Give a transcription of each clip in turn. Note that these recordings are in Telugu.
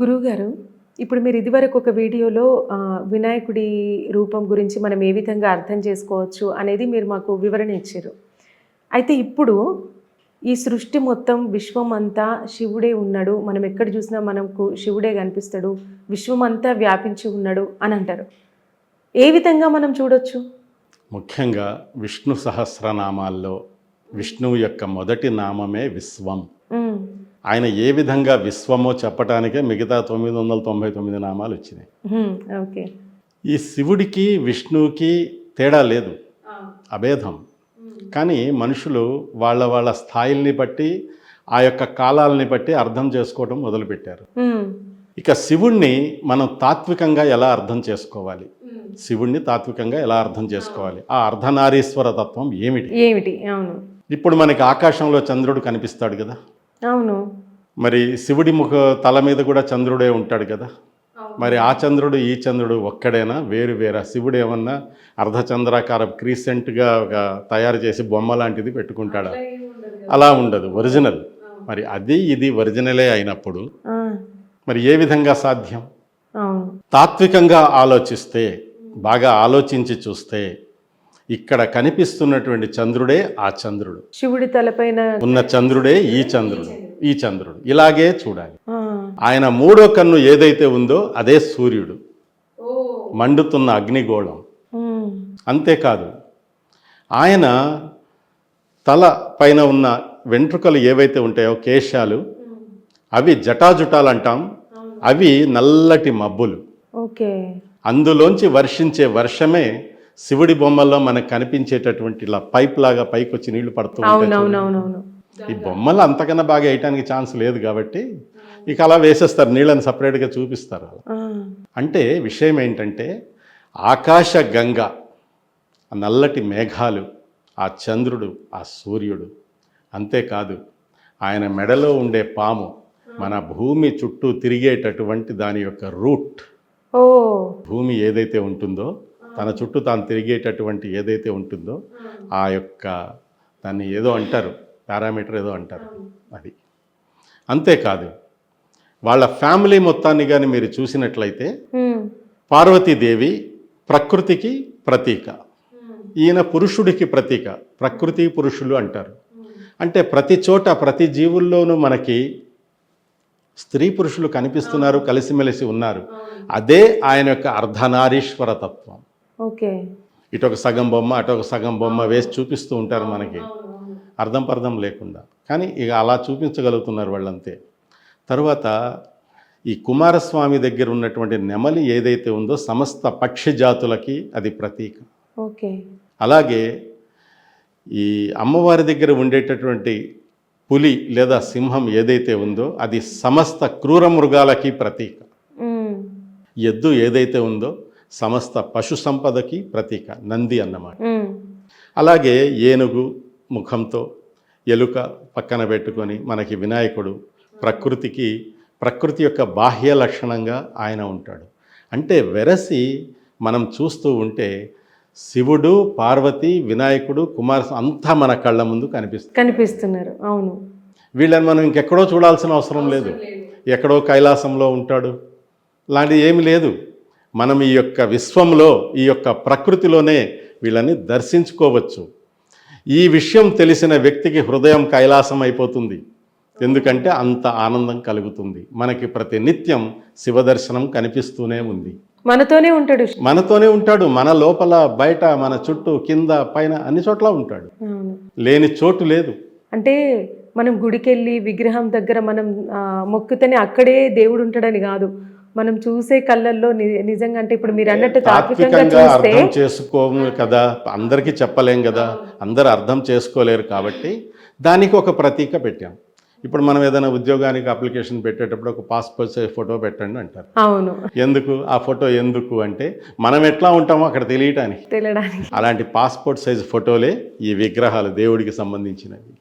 గురువుగారు ఇప్పుడు మీరు ఇదివరకు ఒక వీడియోలో వినాయకుడి రూపం గురించి మనం ఏ విధంగా అర్థం చేసుకోవచ్చు అనేది మీరు మాకు వివరణ ఇచ్చారు. అయితే ఇప్పుడు ఈ సృష్టి మొత్తం విశ్వం అంతా శివుడే ఉన్నాడు మనం ఎక్కడ చూసినా మనకు శివుడే కనిపిస్తాడు విశ్వం అంతా వ్యాపించి ఉన్నాడు అని అంటారు. ఏ విధంగా మనం చూడొచ్చు? ముఖ్యంగా విష్ణు సహస్రనామాల్లో విష్ణువు యొక్క మొదటి నామమే విశ్వం. ఆయన ఏ విధంగా విశ్వమో చెప్పటానికే మిగతా తొమ్మిది వందల తొంభై తొమ్మిది నామాలు వచ్చినాయి ఓకే. ఈ శివుడికి విష్ణువుకి తేడా లేదు. అభేదం. కానీ మనుషులు వాళ్ళ వాళ్ళ స్థాయిల్ని బట్టి ఆ యొక్క కాలాలని బట్టి అర్థం చేసుకోవడం మొదలుపెట్టారు. ఇక శివుణ్ణి మనం తాత్వికంగా ఎలా అర్థం చేసుకోవాలి? శివుణ్ణి తాత్వికంగా ఎలా అర్థం చేసుకోవాలి? ఆ అర్ధనారీశ్వర తత్వం ఏమిటి? ఏమిటి? అవును. ఇప్పుడు మనకి ఆకాశంలో చంద్రుడు కనిపిస్తాడు కదా. అవును. మరి శివుడి ముఖ తల మీద కూడా చంద్రుడే ఉంటాడు కదా? మరి ఆ చంద్రుడు ఈ చంద్రుడు ఒక్కడేనా? వేరు వేరా. శివుడు ఏమన్నా అర్ధచంద్రాకార క్రీసెంట్గా ఒక తయారు చేసి బొమ్మ లాంటిది పెట్టుకుంటాడా? అలా ఉండదు. ఒరిజినల్. మరి అది ఇది ఒరిజినలే అయినప్పుడు మరి ఏ విధంగా సాధ్యం? తాత్వికంగా ఆలోచిస్తే బాగా ఆలోచించి చూస్తే ఇక్కడ కనిపిస్తున్నటువంటి చంద్రుడే ఆ చంద్రుడు. శివుడి తలపైన ఉన్న చంద్రుడే ఈ చంద్రుడు. ఈ చంద్రుడు. ఇలాగే చూడాలి. ఆయన మూడో కన్ను ఏదైతే ఉందో అదే సూర్యుడు. మండుతున్న అగ్నిగోళం. అంతేకాదు ఆయన తల పైన ఉన్న వెంట్రుకలు ఏవైతే ఉంటాయో కేశాలు అవి జటాజుటాలు అంటాం అవి నల్లటి మబ్బులు. ఓకే. అందులోంచి వర్షించే వర్షమే శివుడి బొమ్మల్లో మనకు కనిపించేటటువంటి ఇలా పైప్ లాగా పైకి వచ్చి నీళ్ళు పడుతూ ఈ బొమ్మలు అంతకన్నా బాగా వేయటానికి ఛాన్స్ లేదు కాబట్టి ఇక అలా వేసేస్తారు నీళ్ళని సపరేట్గా చూపిస్తారు అంటే విషయం ఏంటంటే ఆకాశ గంగ ఆ నల్లటి మేఘాలు ఆ చంద్రుడు ఆ సూర్యుడు అంతేకాదు ఆయన మెడలో ఉండే పాము మన భూమి చుట్టూ తిరిగేటటువంటి దాని యొక్క రూట్. భూమి ఏదైతే ఉంటుందో తన చుట్టూ తాను తిరిగేటటువంటి ఏదైతే ఉంటుందో ఆ యొక్క దాన్ని ఏదో అంటారు పారామీటర్ ఏదో అంటారు అది. అంతేకాదు వాళ్ళ ఫ్యామిలీ మొత్తాన్ని కానీ మీరు చూసినట్లయితే పార్వతీదేవి ప్రకృతికి ప్రతీక. ఈయన పురుషుడికి ప్రతీక ప్రకృతి పురుషులు అంటారు. అంటే ప్రతి చోట ప్రతి జీవుల్లోనూ మనకి స్త్రీ పురుషులు కనిపిస్తున్నారు కలిసిమెలిసి ఉన్నారు. అదే ఆయన యొక్క అర్ధనారీశ్వర తత్వం. ఓకే. ఇటు ఒక సగం బొమ్మ అటు ఒక సగం బొమ్మ వేసి చూపిస్తూ ఉంటారు మనకి. అర్థం పర్థం లేకుండా. కానీ ఇక అలా చూపించగలుగుతున్నారు వాళ్ళంతే. తరువాత ఈ కుమారస్వామి దగ్గర ఉన్నటువంటి నెమలి ఏదైతే ఉందో సమస్త పక్షి జాతులకి అది ప్రతీక. ఓకే. అలాగే ఈ అమ్మవారి దగ్గర ఉండేటటువంటి పులి లేదా సింహం ఏదైతే ఉందో అది సమస్త క్రూర మృగాలకి ప్రతీక. ఎద్దు ఏదైతే ఉందో సమస్త పశు సంపదకి ప్రతీక. నంది అన్నమాట. అలాగే ఏనుగు ముఖంతో ఎలుక పక్కన పెట్టుకొని మనకి వినాయకుడు ప్రకృతికి ప్రకృతి యొక్క బాహ్య లక్షణంగా ఆయన ఉంటాడు. అంటే వెరసి మనం చూస్తూ ఉంటే శివుడు పార్వతి వినాయకుడు కుమార అంతా మన కళ్ళ ముందు కనిపిస్తుంది కనిపిస్తున్నారు. అవును. వీళ్ళని మనం ఇంకెక్కడో చూడాల్సిన అవసరం లేదు. ఎక్కడో కైలాసంలో ఉంటాడు. లాంటిది ఏమి లేదు. మనం ఈ యొక్క విశ్వంలో ఈ యొక్క ప్రకృతిలోనే వీళ్ళని దర్శించుకోవచ్చు. ఈ విషయం తెలిసిన వ్యక్తికి హృదయం కైలాసం అయిపోతుంది ఎందుకంటే అంత ఆనందం కలుగుతుంది. మనకి ప్రతి నిత్యం శివదర్శనం కనిపిస్తూనే ఉంది. మనతోనే ఉంటాడు. మనతోనే ఉంటాడు. మన లోపల బయట మన చుట్టూ కింద పైన అన్ని చోట్ల ఉంటాడు. లేని చోటు లేదు. అంటే మనం గుడికెళ్ళి విగ్రహం దగ్గర మనం మొక్కుతేనే అక్కడే దేవుడు ఉంటాడని కాదు. మనం చూసే కళ్ళల్లో నిజంగా అంటే ఇప్పుడు మీరు అన్నట్టు తాత్వికంగా అర్థం చేసుకోము కదా అందరికీ చెప్పలేం కదా అందరు అర్థం చేసుకోలేరు కాబట్టి దానికి ఒక ప్రతీక పెట్టాం. ఇప్పుడు మనం ఏదైనా ఉద్యోగానికి అప్లికేషన్ పెట్టేటప్పుడు ఒక పాస్పోర్ట్ సైజ్ ఫోటో పెట్టండి అంటారు. అవును. ఎందుకు? ఆ ఫోటో ఎందుకు అంటే మనం ఎట్లా ఉంటామో అక్కడ తెలియటానికి. తెలియడానికి. అలాంటి పాస్పోర్ట్ సైజ్ ఫోటోలే ఈ విగ్రహాలు దేవుడికి సంబంధించినవి.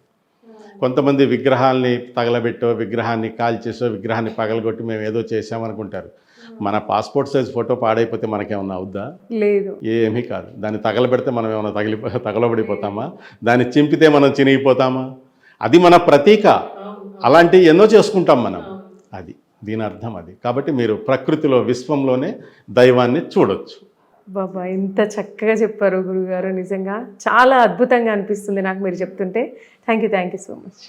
కొంతమంది విగ్రహాల్ని తగలబెట్టో విగ్రహాన్ని కాల్చేసో విగ్రహాన్ని పగలగొట్టి మేము ఏదో చేసామనుకుంటారు మన పాస్పోర్ట్ సైజ్ ఫోటో పాడైపోతే మనకేమన్నా అవుద్దా? లేదు. ఏమీ కాదు. దాన్ని తగలబెడితే మనం ఏమైనా తగిలి తగలబడిపోతామా? దాన్ని చింపితే మనం చినిగిపోతామా? అది మన ప్రతీక. అలాంటివి ఎన్నో చేసుకుంటాం మనం. అది దీని అర్థం అది. కాబట్టి మీరు ప్రకృతిలో విశ్వంలోనే దైవాన్ని చూడొచ్చు. బాబా ఇంత చక్కగా చెప్పారు గురుగారు. నిజంగా చాలా అద్భుతంగా అనిపిస్తుంది నాకు మీరు చెప్తుంటే. Thank you thank you so much